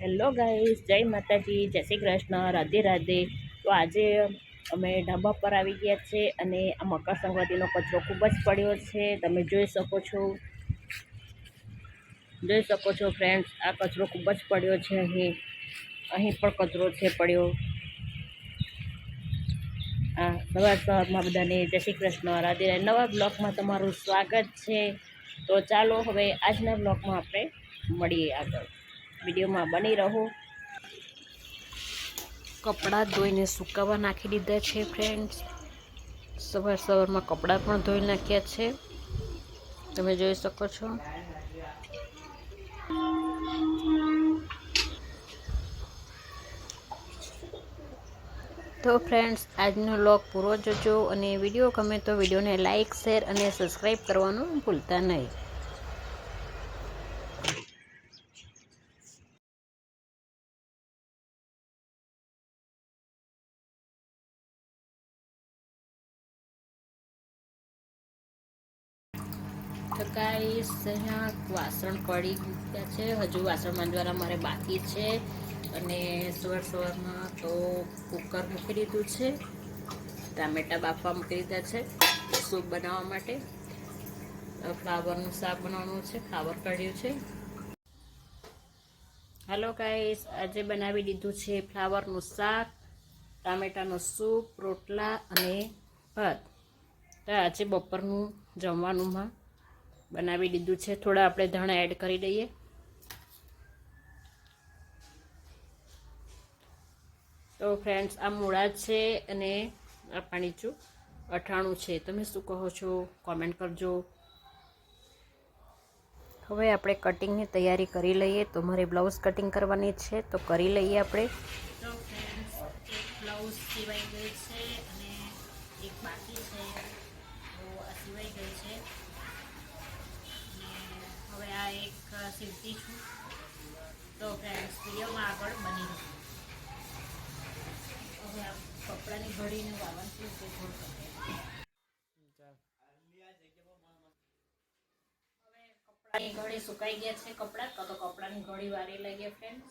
Hello guys જય માતાજી, જય શ્રી કૃષ્ણ, રાધે રાધે. તો આજે અમે ઢાબા પર આવી ગયા છે અને આ મકર સંક્રાંતિનો કચરો ખૂબ જ પડ્યો છે. તમે જોઈ શકો છો. જોઈ શકો છો ફ્રેન્ડ્સ આ કચરો ખૂબ જ પડ્યો છે અહીં. અહીં પણ કચરો છે પડ્યો. આ સવાર સવારમાં બધાને જય શ્રી કૃષ્ણ, રાધે રાધે. નવા બ્લોગમાં તમારું સ્વાગત છે. તો ચાલો હવે આજના બ્લોગમાં આપણે મળીએ આગળ. વિડીયોમાં બની રહો. કપડાં ધોઈને સુકાવા નાખી દીધા છે ફ્રેન્ડ્સ સવાર સવારમાં કપડાં પણ ધોઈ નાખ્યા છે. તમે જોઈ શકો છો. તો ફ્રેન્ડ્સ આજનો લોગ પૂરો જોજો અને વીડિયો ગમે તો વિડીયોને લાઇક શેર અને સબસ્ક્રાઈબ કરવાનું ભૂલતા નહીં. ગાઈસ, અહીંયા વાસણ પડી ગયા છે. હજુ વાસણ માંજવાના મારે બાકી છે. અને સવાર સવારમાં તો કુકર મૂકી દીધું છે. ટામેટા બાફવા મૂકી દીધા છે સૂપ બનાવવા માટે. ફ્લાવરનું શાક બનાવવાનું છે, ફ્લાવર કાઢ્યું છે. હાલો ગાઈસ, આજે બનાવી દીધું છે ફ્લાવરનું શાક, ટામેટાનો સૂપ, રોટલા અને ભાત. આજે બપોરનું જમવાનુંમાં બનાવી દીધું છે. થોડા આપણે ધાણા એડ કરી દઈએ. તો ફ્રેન્ડ્સ આ મૂળા છે અને આ પાણીચું અઠાણું છે. તમે શું કહો છો? કોમેન્ટ કરજો. હવે આપણે કટિંગની તૈયારી કરી લઈએ. તો મારે બ્લાઉઝ કટિંગ કરવાની છે. તો કરી લઈએ આપણે. તો ફ્રેન્ડ્સ એક બ્લાઉઝ સિવાઈ ગઈ છે અને એક બાકી છે. તો આ સિવાઈ ગઈ છે. એક છું. તો ફ્રેન્ડ્સ વિડીયોમાં આગળ બની રહ્યું હવે કપડાની ઘડીને વાવન છું થોડું કપડાની ઘડી સુકાઈ ગયા છે કપડાં. તો કપડાની ઘડી વારી લઈએ ફ્રેન્ડ્સ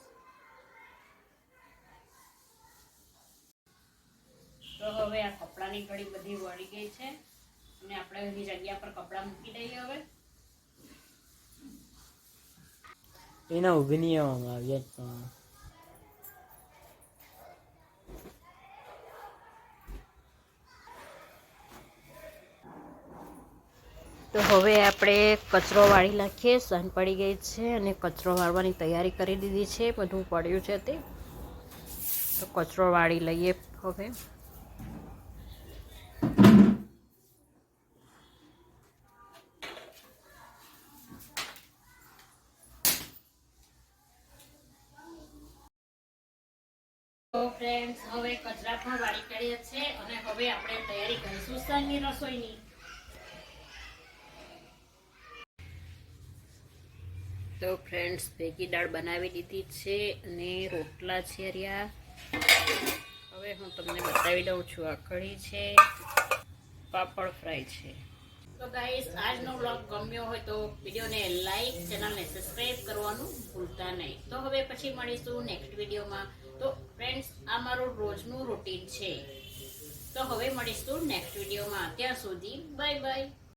તો હવે આ કપડાની ઘડી બધી વળી ગઈ છે. અને આપણે એની જગ્યા પર કપડાં મૂકી દઈએ હવે. એના ઊભી નહીં આવવામાં આવ્યા જ તો હવે આપણે કચરો વાળી નાખીએ સન પડી ગઈ છે અને કચરો વાળવાની તૈયારી કરી દીધી છે, બધું પડ્યું છે તે. તો કચરો વાળી લઈએ હવે. ફ્રેન્ડ્સ હવે કચરા વાળી કરીએ છે અને હવે આપણે તૈયારી કરીશું સાંજની રસોઈની. તો ફ્રેન્ડ્સ ભેગી દાળ બનાવી દીધી છે અને રોટલા છે રહ્યા. હવે હું તમને બતાવી દઉં છું આ કઢી છે પાપડ ફ્રાય છે. તો ગાઈસ આજનો બ્લોગ ગમ્યો હોય તો વિડીયોને લાઈક ચેનલને સબસ્ક્રાઈબ કરવાનું ભૂલતા નહીં. તો હવે પછી મળીશું નેક્સ્ટ વિડીયોમાં. તો ફ્રેન્ડ્સ આ મારું રોજનું રૂટીન છે. તો હવે મળીશું નેક્સ્ટ વિડીયોમાં ત્યાં સુધી બાય બાય